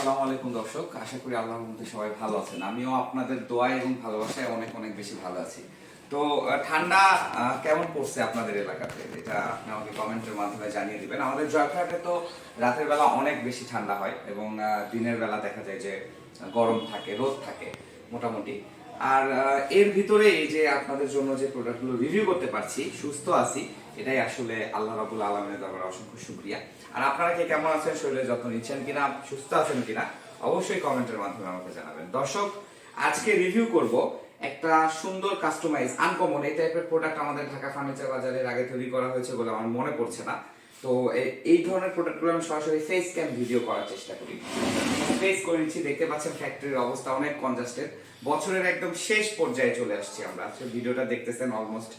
আসসালামু আলাইকুম দর্শক, আশা করি আল্লাহর মধ্যে সবাই ভালো আছেন। আমিও আপনাদের দোয়া এবং ভালোবাসায় অনেক অনেক বেশি ভালো আছি। তো ঠান্ডা কেমন পড়ছে আপনাদের এলাকাতে? এটা আপনি আমাকে কমেন্টের মাধ্যমে জানিয়ে দিবেন। আমাদের জয়পুরহাটে তো রাতের বেলা অনেক বেশি ঠান্ডা হয় এবং দিনের বেলা দেখা যায় যে গরম থাকে, রোদ থাকে মোটামুটি। আর এর ভিতরে এই যে আপনাদের জন্য যে প্রোডাক্টগুলো রিভিউ করতে পারছি, সুস্থ আছি, এটাই আসলে আল্লাহ রাবুল আলমের দরবারে অসংখ্য শুক্রিয়া। আর আপনারা কে কেমন আছেন, শরীরের যত্ন নিচ্ছেন কিনা, সুস্থ আছেন কিনা, অবশ্যই কমেন্টের মাধ্যমে আমাকে জানাবেন। দর্শক, আজকে রিভিউ করব একটা সুন্দর কাস্টমাইজ আনকমন এই টাইপের প্রোডাক্ট আমাদের ঢাকা ফার্নিচার বাজারের আগে তৈরি করা হয়েছে বলে আমার মনে পড়ছে না। তো এই ধরনের প্রোডাক্টগুলো আমি সরাসরি ফেস ক্যাম ভিডিও করার চেষ্টা করি। ফেস করে নিচ্ছি, দেখতে পাচ্ছেন ফ্যাক্টরির অবস্থা অনেক কনজাস্টেড বছরের একদম শেষ পর্যায়ে চলে আসছি আমরা। আজকে ভিডিওটা দেখতেছেন অলমোস্ট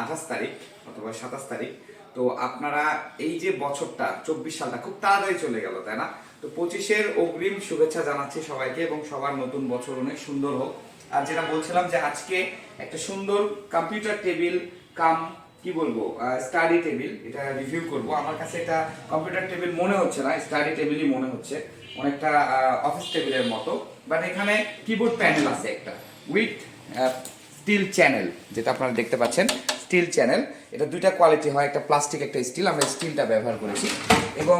আঠাশ তারিখ অথবা সাতাশ তারিখ। তো আপনারা এই যে বছরটা, চব্বিশ সালটা খুব তাড়াতাড়ি চলে গেল, তাই না? তো পঁচিশের অগ্রিম শুভেচ্ছা জানাচ্ছি সবাইকে এবং সবার নতুন বছর অনেক সুন্দর হোক। আর যেটা বলছিলাম যে আজকে একটা সুন্দর কম্পিউটার টেবিল কাম কি বলব? স্টাডি টেবিল এটা রিভিউ করব। আমার কাছে এটা কম্পিউটার টেবিল মনে হচ্ছে না স্টাডি টেবিলই মনে হচ্ছে। অনেকটা অফিস টেবিলের মতো। বাট এখানে কিবোর্ড প্যানেল আছে একটা। উইথ স্টিল চ্যানেল যেটা আপনারা দেখতে পাচ্ছেন। Steel channel. এটা দুইটা কোয়ালিটি হয়, একটা প্লাস্টিক একটা স্টিল আমরা স্টিলটা ব্যবহার করেছি। এবং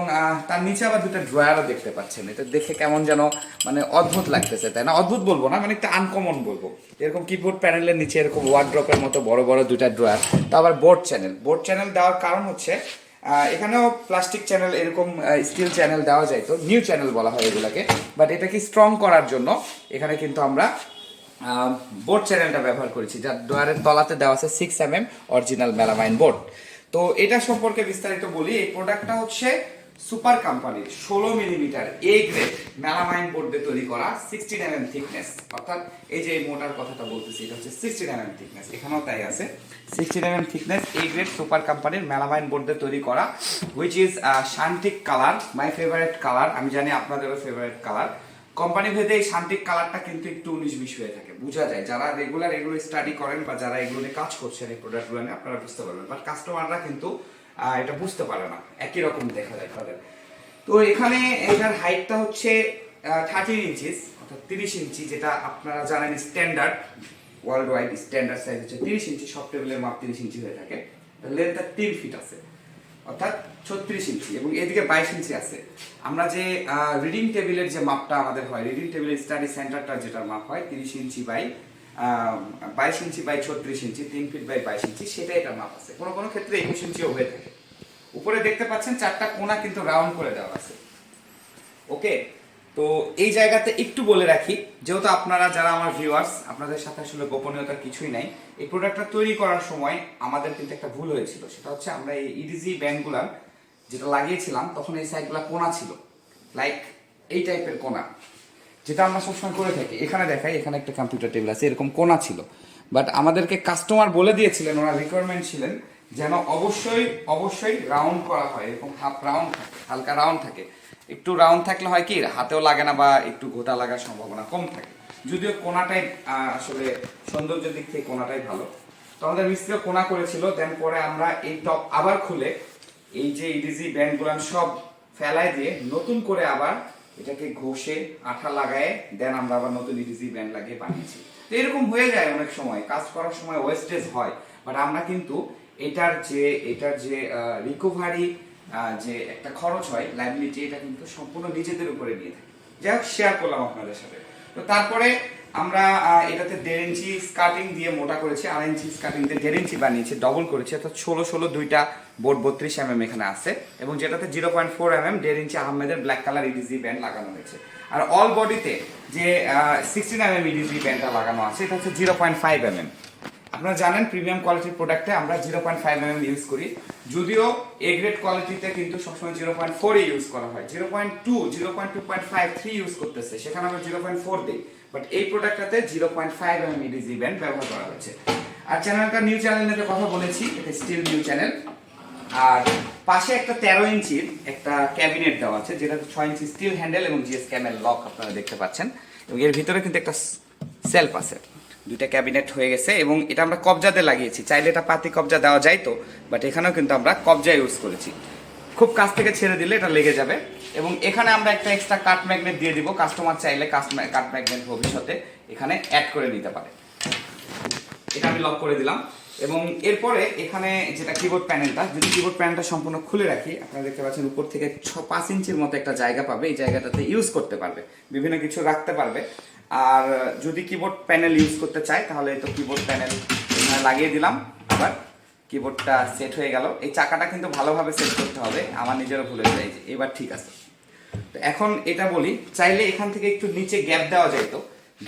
তার নিচে আবার দুটো ড্রয়ারও দেখতে পাচ্ছেন। এটা দেখে কেমন যেন মানে অদ্ভুত লাগতেছে। তাই না? অদ্ভুত বলব না মানে একটা আনকমন বলব। এরকম কিবোর্ড প্যানেলের নিচে এরকম ওয়ার্ড্রপের মতো বড় বড় দুটা ড্রয়ার তো আবার বোর্ড চ্যানেল বোর্ড চ্যানেল দেওয়ার কারণ হচ্ছে এখানেও প্লাস্টিক চ্যানেল এরকম স্টিল চ্যানেল দেওয়া যায় তো। নিউ চ্যানেল বলা হয় এগুলোকে। বাট এটাকে স্ট্রং করার জন্য এখানে কিন্তু আমরা বোর্ড চ্যানেলটা ব্যবহার করেছি, যার ডোয়ারের তলাতে দেওয়া আছে six M M original melamine board তো এটা সম্পর্কে বিস্তারিত বলি, এই প্রোডাক্টটা হচ্ছে সুপার কোম্পানির ষোলো millimetre A grade melamine board তৈরি করা সিক্সটিন এম এম থিকনেস অর্থাৎ এই যে এই মোটার কথাটা বলতেছি, এটা হচ্ছে সিক্সটিন এম এম থিকনেস এখানেও তাই আছে। Sixteen M M thickness A grade super কোম্পানির মেলামাইন বোর্ড তৈরি করা হুইচ ইজ শান্তিক কালার মাই ফেভারিট কালার আমি জানি আপনাদেরও ফেভারিট কালার কোম্পানি ভেদে এই শান্তিক কালারটা কিন্তু একটু উনিশ বিশ হয়ে থাকে। বোঝা যায়, যারা রেগুলার এগুলো স্টাডি করেন বা যারা এগুলো নিয়ে কাজ করছেন এই প্রোডাক্টগুলো নিয়ে, আপনারা বুঝতে পারবেন। বাট কাস্টমাররা কিন্তু এটা বুঝতে পারে না। একই রকম দেখা যায় তাদের। তো এখানে এটার হাইটটা হচ্ছে থার্টিন ইঞ্চিস অর্থাৎ তিরিশ ইঞ্চি যেটা আপনারা জানেন standard world wide standard size হচ্ছে তিরিশ ইঞ্চি সব টেবিলের মাপ তিরিশ ইঞ্চি হয়ে থাকে। লেন্থটা তিন ফিট আছে। অর্থাৎ ছত্রিশ ইঞ্চি এবং এদিকে বাইশ ইঞ্চি আছে। আমরা যে রিডিং টেবিলের যে মাপটা আমাদের হয় রিডিং টেবিলের স্টাডি সেন্টারটা যেটার মাপ হয়, তিরিশ ইঞ্চি বাই বাইশ ইঞ্চি বাই ছত্রিশ ইঞ্চি, তিন ফিট বাই বাইশ ইঞ্চি, সেটাই এটা মাপ আছে। কোনো কোনো ক্ষেত্রে একুশ ইঞ্চিও হয়ে থাকে। উপরে দেখতে পাচ্ছেন চারটা কোণা কিন্তু রাউন্ড করে দেওয়া আছে। ওকে? তো এই জায়গাতে একটু বলে রাখি, যেহেতু আপনারা যারা আমার ভিউয়ার্স আপনাদের সাথে আসলে গোপনীয়তার কিছুই নাই, এই প্রোডাক্টটা তৈরি করার সময় আমাদের কিন্তু একটা ভুল হয়েছিল, সেটা হচ্ছে আমরা এই ইডিজি ব্যান্ডগুলার যেটা লাগিয়েছিলাম, তখন এই সাইডগুলো কোনা ছিল। লাইক এই টাইপের কোনা। যেটা আমরা সবসময় করে থাকি। এখানে দেখাই, এখানে একটা কম্পিউটার টেবিল আছে, এরকম কোনা ছিল। বাট আমাদেরকে কাস্টমার বলে দিয়েছিলেন, ওনার রিকোয়ারমেন্ট ছিলেন যেন অবশ্যই অবশ্যই রাউন্ড করা হয়। এরকম হাফ রাউন্ড থাকে, হালকা রাউন্ড থাকে। একটু রাউন্ড থাকলে হয় কি, হাতেও লাগে না বা একটু গোটা লাগার সম্ভাবনা কম থাকে। যদিও কোনাটাই আসলে সৌন্দর্যের দিক থেকে কোনাটাই ভালো। তো আমাদের মিস্ত্রিও কোনা করেছিল দেন পরে আমরা এই টপ আবার খুলে এই যে ইডিজি ব্যান্ডগুলো সব ফেলাই দিয়ে নতুন করে আবার এটাকে ঘষে, আঠা লাগায় দেন আমরা আবার নতুন ইডিজি ব্যান্ড লাগিয়ে বানিয়েছি। তো এরকম হয়ে যায় অনেক সময়, কাজ করার সময় ওয়েস্টেজ হয়। বাট আমরা কিন্তু এটার যে এটার যে রিকভারি যে একটা খরচ হয় লাইবিলিটি এটা কিন্তু সম্পূর্ণ নিজেদের উপরে নিয়ে থাকি। যাই হোক শেয়ার করলাম আপনাদের সাথে। তো তারপরে আমরা এটাতে দেড় ইঞ্চি স্কার্টিং দিয়ে মোটা করেছি, আড়াই ইঞ্চি স্কার্টিং দিয়ে দেড় ইঞ্চি বানিয়েছি ডবল করেছি, অর্থাৎ ষোলো ষোলো দুইটা বোর্ড বত্রিশ এম এখানে আছে, এবং যেটাতে zero point four M M দেড় ইঞ্চি আহমেদের ব্ল্যাক কালার ইডিজি ব্যান্ড লাগানো হয়েছে। আর অল বডিতে যে সিক্সটিন এম এম ইডিজি ব্যান্ডটা লাগানো আছে, এটা হচ্ছে zero point five M M আপনারা জানেন প্রিমিয়াম কোয়ালিটির প্রোডাক্টে আমরা zero point five M M use করি, যদিও এ গ্রেড কোয়ালিটিতে কিন্তু সবসময় জিরো পয়েন্ট ফোর ইউজ করা হয় zero point two zero point two point five three use করতেছে, সেখানে আমরা জিরো পয়েন্ট ফোর দিই। বাট এই প্রোডাক্টটাতে zero point five M EDG band ব্যবহার করা হয়েছে। আর চ্যানেলটা নিউ চ্যানেল নিতে কথা বলেছি, এটা স্টিল নিউ চ্যানেল আর পাশে একটা তেরো ইঞ্চির একটা ক্যাবিনেট দেওয়া আছে, যেটা ছয় ইঞ্চি স্টিল হ্যান্ডেল এবং জিএস ক্যামেল লক আপনারা দেখতে পাচ্ছেন। এবং এর ভিতরে কিন্তু একটা সেলফ আছে। দুইটা ক্যাবিনেট হয়ে গেছে এবং এটা আমরা কবজাতে লাগিয়েছি। চাইলে এটা পাতি কবজা দেওয়া যায় তো বাট এখানেও কিন্তু আমরা কবজা ইউজ করেছি। খুব কাছ থেকে ছেড়ে দিলে এটা লেগে যাবে। এবং এখানে আমরা একটা এক্সট্রা কাট ম্যাগনেট দিয়ে দিব। কাস্টমার চাইলে কাট ম্যাগনেট ভবিষ্যতে এখানে অ্যাড করে নিতে পারে। এটা আমি লক করে দিলাম। এবং এরপরে এখানে যেটা কিবোর্ড প্যানেলটা যদি কিবোর্ড প্যানেলটা সম্পূর্ণ খুলে রাখি, আপনারা দেখতে পাচ্ছেন উপর থেকে ছ, পাঁচ ইঞ্চির মতো একটা জায়গা পাবে। এই জায়গাটাতে ইউজ করতে পারবে। বিভিন্ন কিছু রাখতে পারবে। আর যদি কিবোর্ড প্যানেল ইউজ করতে চায়, তাহলে তো কিবোর্ড প্যানেল লাগিয়ে দিলাম। কিবোর্ডটা সেট হয়ে গেল। এই চাকাটা কিন্তু ভালোভাবে সেট করতে হবে, আমার নিজেরও ভুলে যায় এবার ঠিক আছে। তো এখন এটা বলি, চাইলে এখান থেকে একটু নিচে গ্যাপ দেওয়া যাইতো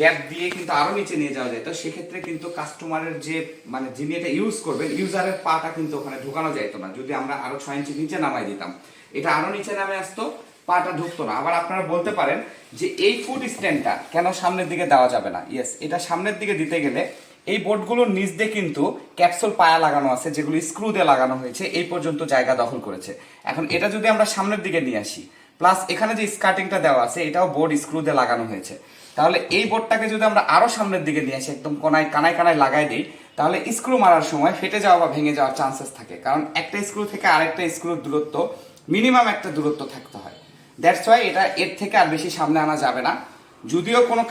গ্যাপ দিয়ে কিন্তু আরও নিচে নিয়ে যাওয়া যেত সেক্ষেত্রে কিন্তু কাস্টমারের যে মানে যিনি এটা ইউজ করবেন ইউজারের পাটা কিন্তু ওখানে ঢুকানো যাইতো না। যদি আমরা আরও ছয় ইঞ্চি নিচে নামাই দিতাম, এটা আরও নিচে নামে আসতো, পাটা ঢুকতো না। আবার আপনারা বলতে পারেন যে এই ফুড স্ট্যান্ডটা কেন সামনের দিকে দেওয়া যাবে না? ইয়েস এটা সামনের দিকে দিতে গেলে এই বোর্ডগুলোর নিচ দিয়ে কিন্তু ক্যাপসুল পায়া লাগানো আছে, যেগুলো স্ক্রু দিয়ে লাগানো হয়েছে, এই পর্যন্ত জায়গা দখল করেছে। এখন এটা যদি আমরা সামনের দিকে নিয়ে আসি প্লাস এখানে যে স্কার্টিংটা দেওয়া আছে, এটাও বোর্ড স্ক্রু দিয়ে লাগানো হয়েছে। তাহলে এই বোর্ডটাকে যদি আমরা আরও সামনের দিকে নিয়ে আসি, একদম কোনায়, কানায় কানায় লাগাই দিই, তাহলে স্ক্রু মারার সময় ফেটে যাওয়া বা ভেঙে যাওয়ার চান্সেস থাকে। কারণ একটা স্ক্রু থেকে আরেকটা স্ক্রুর দূরত্ব মিনিমাম একটা দূরত্ব থাকতে হয়। দ্যাটস ওয়াই এটা এর থেকে আর বেশি সামনে আনা যাবে না। যদিও কোনো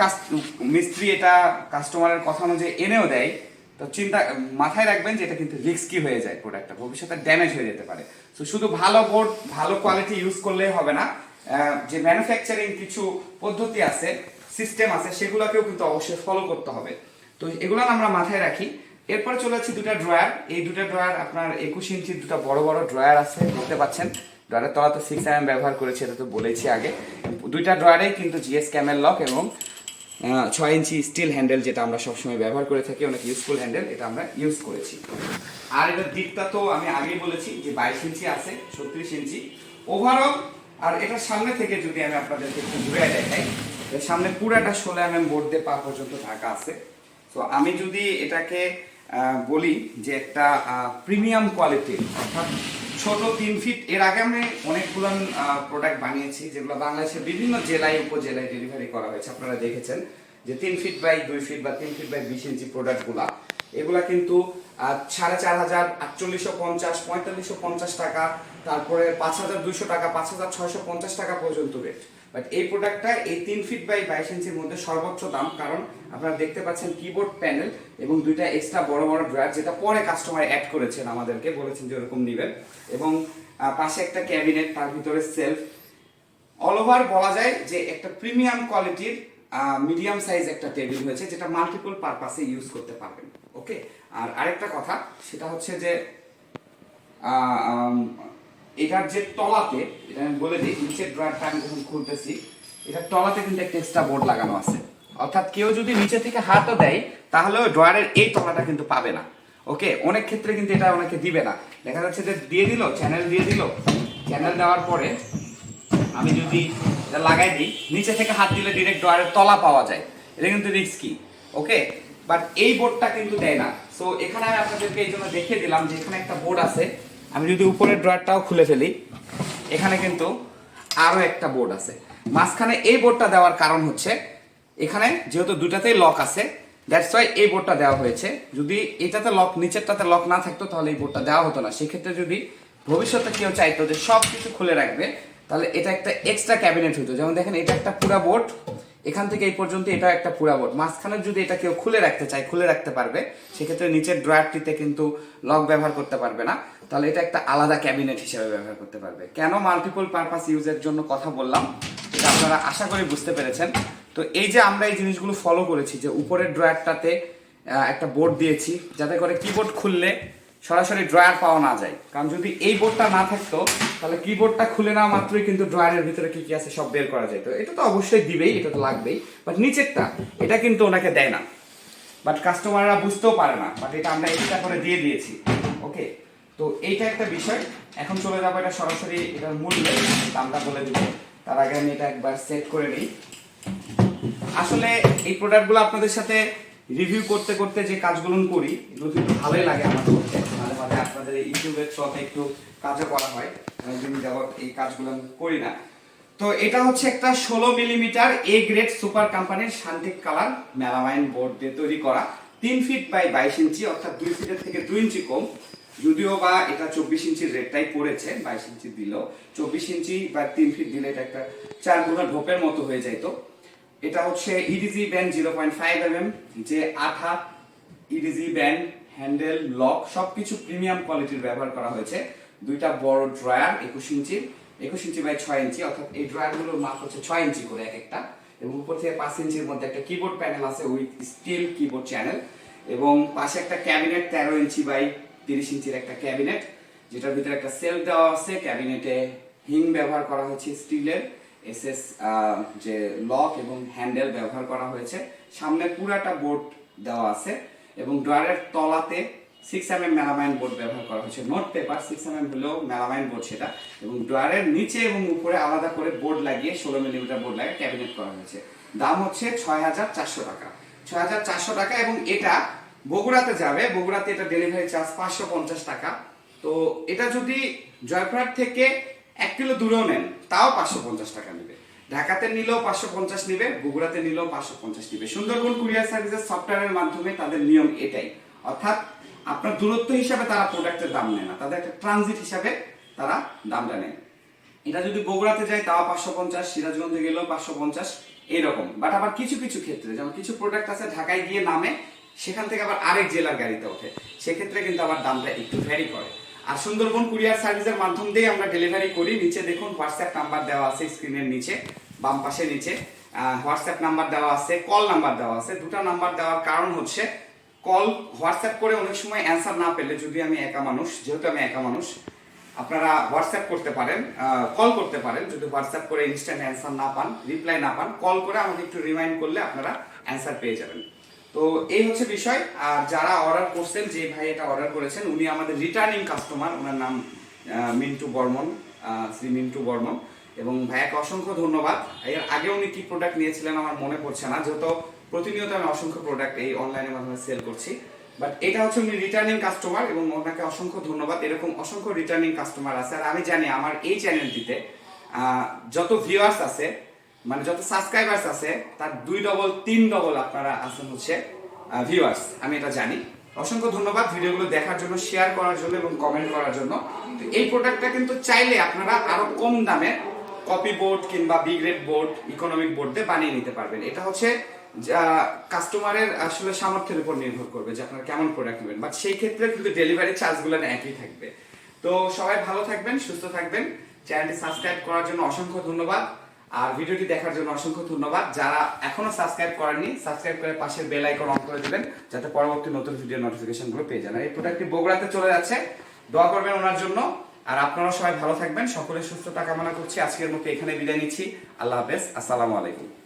মিস্ত্রি এটা কাস্টমারের কথা অনুযায়ী এনেও দেয়, তো চিন্তা, মাথায় রাখবেন যে এটা কিন্তু রিস্কি হয়ে যায় প্রোডাক্টটা ভবিষ্যতে ড্যামেজ হয়ে যেতে পারে। তো শুধু ভালো বোর্ড ভালো কোয়ালিটি ইউজ করলেই হবে না। যে ম্যানুফ্যাকচারিং কিছু পদ্ধতি আছে সিস্টেম আছে, সেগুলোকেও কিন্তু অবশ্যই ফলো করতে হবে। তো, এগুলো আমরা মাথায় রাখি। এরপরে চলে যাচ্ছি দুটা ড্রয়ার এই দুটা ড্রয়ার আপনার একুশ ইঞ্চির দুটো বড় বড় ড্রয়ার আছে, দেখতে পাচ্ছেন। ড্রয়ারের তলা তো সিক্স এম ব্যবহার করেছি, এটা তো বলেছি আগে। দুইটা ড্রয়ারেই কিন্তু জিএস ক্যামেল লক এবং ছয় ইঞ্চি স্টিল হ্যান্ডেল যেটা আমরা সবসময় ব্যবহার করে থাকি, অনেক ইউজফুল হ্যান্ডেল এটা আমরা ইউজ করেছি। আর এটার দিকটা তো আমি আগেই বলেছি যে বাইশ ইঞ্চি আছে, ছত্রিশ ইঞ্চি। ওভারঅল আর এটার সামনে থেকে যদি আমি আপনাদেরকে একটু ঘুরে দেখাই সামনে পুরাটা ষোলো এম এম বোর্ড দিয়ে পা পর্যন্ত ঢাকা আছে। তো আমি যদি এটাকে বলি যে একটা প্রিমিয়াম কোয়ালিটির অর্থাৎ ছোট তিন ফিট এর আগে আমি অনেকগুলো প্রোডাক্ট বানিয়েছি, যেগুলো বাংলাদেশের বিভিন্ন জেলায়, উপজেলায় ডেলিভারি করা হয়েছে। আপনারা দেখেছেন যে তিন ফিট বাই দুই ফিট বা তিন ফিট বাই বিশ ইঞ্চি প্রোডাক্টগুলা এগুলা কিন্তু সাড়ে চার হাজার, আটচল্লিশশো পঞ্চাশ, পঁয়তাল্লিশশো পঞ্চাশ টাকা, তারপরে পাঁচ হাজার দুইশো টাকা, পাঁচ হাজার ছয়শো পঞ্চাশ টাকা পর্যন্ত রেট বাট এই প্রোডাক্টটা এই তিন ফিট বাই বাইশ ইঞ্চির মধ্যে সর্বোচ্চ দাম, কারণ আপনারা দেখতে পাচ্ছেন কিবোর্ড প্যানেল এবং দুইটা এক্সট্রা বড় বড় ড্রয়ার যেটা পরে কাস্টমার অ্যাড করেছেন আমাদেরকে, বলেছেন যে ওরকম নেবেন। এবং পাশে একটা ক্যাবিনেট তার ভিতরে সেলফ অল ওভার বলা যায় যে একটা প্রিমিয়াম কোয়ালিটির মিডিয়াম সাইজ একটা টেবিল হয়েছে, যেটা মাল্টিপল পারপাসে ইউজ করতে পারবেন ওকে আর আরেকটা কথা, সেটা হচ্ছে যে এটার যে তলাতে, এটা আমি বলে দিই, নিচের ড্রয়ারটা আমি যখন খুলতেছি। এটার তলাতে কিন্তু একটা এক্সট্রা বোর্ড লাগানো আছে। অর্থাৎ কেউ যদি নিচে থেকে হাতও দেয়, তাহলে ড্রয়ারের এই তলাটা কিন্তু পাবে না। ওকে? অনেক ক্ষেত্রে কিন্তু এটা অনেকে দিবে না। দেখা যাচ্ছে যে দিয়ে দিল চ্যানেল দিয়ে দিল। চ্যানেল দেওয়ার পরে আমি যদি লাগাই দিই, নিচে থেকে হাত দিলে ডিরেক্ট ড্রয়ারের তলা পাওয়া যায়। এটা কিন্তু রিস্কি ওকে? বাট এই বোর্ডটা কিন্তু দেয় না। সো এখানে আমি আপনাদেরকে এই জন্য দেখিয়ে দিলাম যে এখানে একটা বোর্ড আছে। আমি যদি উপরের ড্রয়ারটাও খুলে ফেলি, এখানে কিন্তু আরও একটা বোর্ড আছে। মাঝখানে এই বোর্ডটা দেওয়ার কারণ হচ্ছে, এখানে যেহেতু দুটাতেই লক আছে দ্যাটস ওয়াই এই বোর্ডটা দেওয়া হয়েছে। যদি এটাতে লক নিচেরটাতে লক না থাকতো, তাহলে এই বোর্ডটা দেওয়া হতো না। সেক্ষেত্রে যদি ভবিষ্যতে কেউ চাইতো যে সব কিছু খুলে রাখবে, তাহলে এটা একটা এক্সট্রা ক্যাবিনেট হতো যেমন দেখেন, এটা একটা পুরা বোর্ড এখান থেকে এই পর্যন্ত এটা একটা পুরা বোর্ড মাঝখানে যদি এটা কেউ খুলে রাখতে চায়, খুলে রাখতে পারবে, সেক্ষেত্রে নিচের ড্রয়ারটিতে কিন্তু লক ব্যবহার করতে পারবে না। তাহলে এটা একটা আলাদা ক্যাবিনেট হিসেবে ব্যবহার করতে পারবে। কেন মাল্টিপল পারপাস ইউজের জন্য কথা বললাম? এটা আপনারা আশা করি বুঝতে পেরেছেন। তো এই যে আমরা এই জিনিসগুলো ফলো করেছি, যে উপরের ড্রয়ারটাতে একটা বোর্ড দিয়েছি, যাতে করে কিবোর্ড খুললে সরাসরি ড্রয়ার পাওয়া না যায়। কারণ যদি এই বোর্ডটা না থাকতো, তাহলে কিবোর্ডটা খুলে নেওয়া মাত্রই কিন্তু ড্রয়ারের ভিতরে কি কি আছে সব বের করা যেত এটা তো অবশ্যই দিবেই, এটা তো লাগবেই। বাট নিচেরটা, এটা কিন্তু ওনাকে দেয় না। বাট কাস্টমাররা বুঝতেও পারে না। বাট এটা আমরা এক্সট্রা করে দিয়ে দিয়েছি। ওকে তো এইটা একটা বিষয়। এখন চলে যাব এটা সরাসরি, এটার মূল্য। দামটা বলে দিব। তার আগে আমি এটা একবার সেট করে নিই। আসলে এই প্রোডাক্টগুলো আপনাদের সাথে রিভিউ করতে করতে যে কাজগুলো করি, এগুলো কিন্তু ভালোই লাগে আমার করতে মাঝে আপনাদের এই ইউটিউবের থ্রুতে একটু কাজও করা হয়। অনেকদিন যাবত এই কাজগুলো আমি করি না। তো এটা হচ্ছে একটা ষোলো মিলিমিটার এ গ্রেড সুপার কোম্পানির শান্তিক কালার মেলামাইন বোর্ড দিয়ে তৈরি করা। তিন ফিট বাই বাইশ ইঞ্চি অর্থাৎ দুই ফিটের থেকে দুই ইঞ্চি কম। যদিও বা এটা চব্বিশ ইঞ্চির রেটটাই পড়েছে, বাইশ ইঞ্চি দিল। চব্বিশ ইঞ্চি বা তিন ফিট দিলে এটা একটা চার গুণা ঢোপের মতো হয়ে যাইতো। এটা হচ্ছে EDG band zero point five M M যে আঠা ইডিজি ব্যান্ড হ্যান্ডেল, লক সবকিছু প্রিমিয়াম কোয়ালিটির ব্যবহার করা হয়েছে। দুইটা বড় ড্রয়ার, একুশ ইঞ্চি। একুশ ইঞ্চি বাই ছয় ইঞ্চি, অর্থাৎ এই ড্রয়ারগুলোর মাপ হচ্ছে ছয় ইঞ্চি করে এক একটা। এবং উপর থেকে পাঁচ ইঞ্চির মধ্যে একটা কিবোর্ড প্যানেল আছে উইথ স্টিল কিবোর্ড চ্যানেল এবং পাশে একটা ক্যাবিনেট তেরো ইঞ্চি বাই তিরিশ ইঞ্চির একটা ক্যাবিনেট যেটার ভিতরে একটা সেল দেওয়া আছে। ক্যাবিনেটে হিং ব্যবহার করা হয়েছে স্টিলের এসএস যে লক এবং হ্যান্ডেল ব্যবহার করা হয়েছে। সামনে পুরাটা বোর্ড দেওয়া আছে। এবং ড্রয়ারের তলাতে six M M melamine board ব্যবহার করা হয়েছে। Note paper six M M হলেও মেলামাইন বোর্ড সেটা। এবং ড্রয়ারের নিচে এবং উপরে আলাদা করে বোর্ড লাগিয়ে ষোলো মিলিমিটার বোর্ড লাগিয়ে ক্যাবিনেট করা হয়েছে। দাম হচ্ছে ছয় হাজার চারশো টাকা। ছয় হাজার চারশো টাকা এবং এটা বগুড়াতে যাবে। বগুড়াতে এটা ডেলিভারি চার্জ পাঁচশো পঞ্চাশ টাকা। তো এটা যদি জয়পুরহাট থেকে এক কিলো দূরেও নেন, তাও পাঁচশো পঞ্চাশ টাকা নেবে। ঢাকাতে নিলেও পাঁচশো পঞ্চাশ নিবে, বগুড়াতে নিলেও পাঁচশো পঞ্চাশ নিবে। সুন্দরবন কুরিয়ার সার্ভিসের সফটওয়্যারের মাধ্যমে তাদের নিয়ম এটাই। অর্থাৎ আপনার দূরত্ব হিসাবে তারা প্রোডাক্টের দাম নেয় না, তাদের একটা ট্রানজিট হিসাবে তারা দামটা নেয়। এটা যদি বগুড়াতে যায়, তাও পাঁচশো পঞ্চাশ, সিরাজগঞ্জে গেলেও পাঁচশো পঞ্চাশ, এরকম। বাট আবার কিছু কিছু ক্ষেত্রে, যেমন কিছু প্রোডাক্ট আছে ঢাকায় গিয়ে নামে, সেখান থেকে আবার আরেক জেলার গাড়িতে ওঠে। সেক্ষেত্রে কিন্তু আবার দামটা একটু ভ্যারি করে। আর সুন্দরবন কুরিয়ার সার্ভিসের মাধ্যম দিয়ে আমরা ডেলিভারি করি। নিচে দেখুন হোয়াটসঅ্যাপ নাম্বার দেওয়া আছে স্ক্রিনের নিচে, বাম পাশে নিচে। হোয়াটসঅ্যাপ নাম্বার দেওয়া আছে কল নাম্বার দেওয়া আছে। দুটো নাম্বার দেওয়ার কারণ হচ্ছে কল হোয়াটসঅ্যাপ করে অনেক সময় অ্যান্সার না পেলে যদি আমি একা মানুষ, যেহেতু আমি একা মানুষ, আপনারা হোয়াটসঅ্যাপ করতে পারেন কল করতে পারেন। যদি হোয়াটসঅ্যাপ করে ইনস্ট্যান্ট অ্যান্সার না পান রিপ্লাই না পান কল করে আমাকে একটু রিমাইন্ড করলে আপনারা অ্যান্সার পেয়ে যাবেন। তো এই হচ্ছে বিষয়। আর যারা অর্ডার করছেন, যে ভাই এটা অর্ডার করেছেন, উনি আমাদের রিটার্নিং কাস্টমার ওনার নাম মিন্টু বর্মন শ্রী মিন্টু বর্মন। এবং ভাইয়াকে অসংখ্য ধন্যবাদ। এর আগে উনি কি প্রোডাক্ট নিয়েছিলেন আমার মনে পড়ছে না, যেহেতু প্রতিনিয়ত আমি অসংখ্য প্রোডাক্ট এই অনলাইনের মাধ্যমে সেল করছি। বাট এটা হচ্ছে উনি রিটার্নিং কাস্টমার এবং ওনাকে অসংখ্য ধন্যবাদ। এরকম অসংখ্য রিটার্নিং কাস্টমার আছে। আর আমি জানি আমার এই চ্যানেলটিতে যত ভিউয়ার্স আছে মানে যত সাবস্ক্রাইবার্স আছে, তার দুই ডবল তিন ডবল আপনারা আছেন হচ্ছে ভিউয়ার্স আমি এটা জানি। অসংখ্য ধন্যবাদ ভিডিওগুলো দেখার জন্য শেয়ার করার জন্য এবং কমেন্ট করার জন্য। তো এই প্রোডাক্টটা কিন্তু চাইলে আপনারা আরও কম দামে কপি বোর্ড কিংবা B grade board economic board দিয়ে বানিয়ে নিতে পারবেন। এটা হচ্ছে, যা কাস্টমারের আসলে সামর্থ্যের উপর নির্ভর করবে যে আপনারা কেমন প্রোডাক্ট নেবেন। বাট সেই ক্ষেত্রে কিন্তু ডেলিভারি চার্জগুলো একই থাকবে। তো সবাই ভালো থাকবেন, সুস্থ থাকবেন। চ্যানেলটি সাবস্ক্রাইব করার জন্য অসংখ্য ধন্যবাদ। আর ভিডিওটি দেখার জন্য অসংখ্য ধন্যবাদ। যারা এখনও সাবস্ক্রাইব করেননি, সাবস্ক্রাইব করে পাশের বেল আইকন অন করে দিবেন, যাতে পরবর্তী নতুন ভিডিও নোটিফিকেশনগুলো পেয়ে যান। এই প্রোডাক্টটি বগুড়াতে চলে যাচ্ছে। দোয়া করবেন ওনার জন্য। আর আপনারা সবাই ভালো থাকবেন। সকলের সুস্থতা কামনা করছি। আজকের মতো এখানে বিদায় নিচ্ছি। আল্লাহ হাফেজ। আসসালামু আলাইকুম।